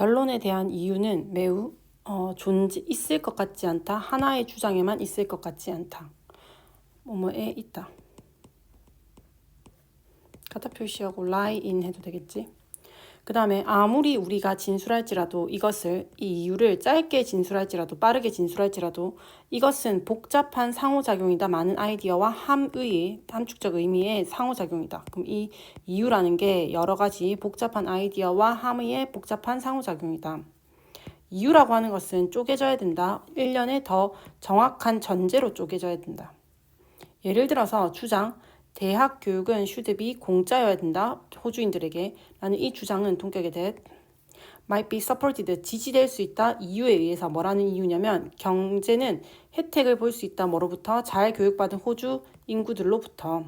결론에 대한 이유는 매우 어, 존재 있을 것 같지 않다. 하나의 주장에만 있을 것 같지 않다. 뭐뭐에 있다. 갖다 표시하고 lie in 해도 되겠지. 그 다음에 아무리 우리가 진술할지라도 이것을 이 이유를 짧게 진술할지라도 빠르게 진술할지라도 이것은 복잡한 상호작용이다. 많은 아이디어와 함의 함축적 의미의 상호작용이다. 그럼 이 이유라는 게 여러 가지 복잡한 아이디어와 함의 복잡한 상호작용이다. 이유라고 하는 것은 쪼개져야 된다. 1년에 더 정확한 전제로 쪼개져야 된다. 예를 들어서 주장 대학 교육은 슈드비 공짜여야 된다. 호주인들에게 라는 이 주장은 동격에 대해 might be supported 지지될 수 있다. 이유에 의해서 뭐라는 이유냐면 경제는 혜택을 볼 수 있다. 뭐로부터 잘 교육받은 호주 인구들로부터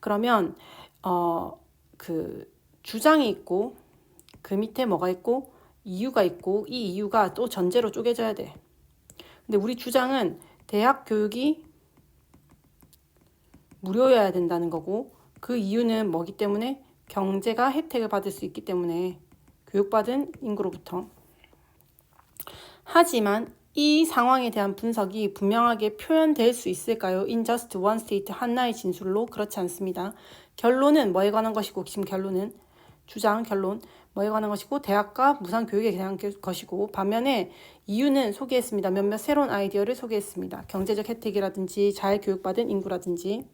그러면 어 그 주장이 있고 그 밑에 뭐가 있고 이유가 있고 이 이유가 또 전제로 쪼개져야 돼. 근데 우리 주장은 대학 교육이 무료여야 된다는 거고 그 이유는 뭐기 때문에 경제가 혜택을 받을 수 있기 때문에 교육받은 인구로부터 하지만 이 상황에 대한 분석이 분명하게 표현될 수 있을까요? In just one state 하나의 진술로 그렇지 않습니다. 결론은 뭐에 관한 것이고 지금 결론은 주장 결론 뭐에 관한 것이고 대학과 무상 교육에 대한 것이고 반면에 이유는 소개했습니다. 몇몇 새로운 아이디어를 소개했습니다. 경제적 혜택이라든지 잘 교육받은 인구라든지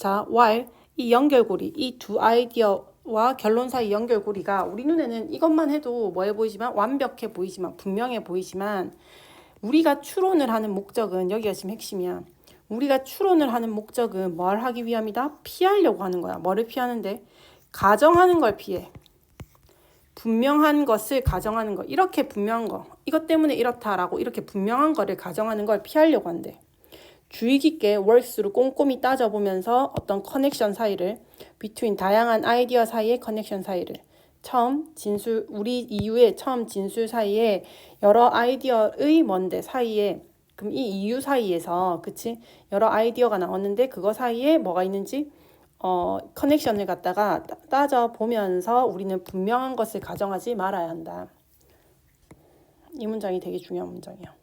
자, while 이 연결고리, 이 두 아이디어와 결론 사이 연결고리가 우리 눈에는 이것만 해도 뭐해 보이지만 완벽해 보이지만 분명해 보이지만 우리가 추론을 하는 목적은 여기가 지금 핵심이야. 우리가 추론을 하는 목적은 뭘 하기 위함이다? 피하려고 하는 거야. 뭐를 피하는데? 가정하는 걸 피해. 분명한 것을 가정하는 거. 이렇게 분명한 거. 이것 때문에 이렇다라고 이렇게 분명한 거를 가정하는 걸 피하려고 한대. 주의 깊게 works로 꼼꼼히 따져보면서 어떤 커넥션 사이를 between 다양한 아이디어 사이의 커넥션 사이를 처음 진술 우리 이유의 처음 진술 사이에 여러 아이디어의 뭔데 사이에 그럼 이 이유 사이에서 그치 여러 아이디어가 나왔는데 그거 사이에 뭐가 있는지 어 커넥션을 갖다가 따져 보면서 우리는 분명한 것을 가정하지 말아야 한다. 이 문장이 되게 중요한 문장이야.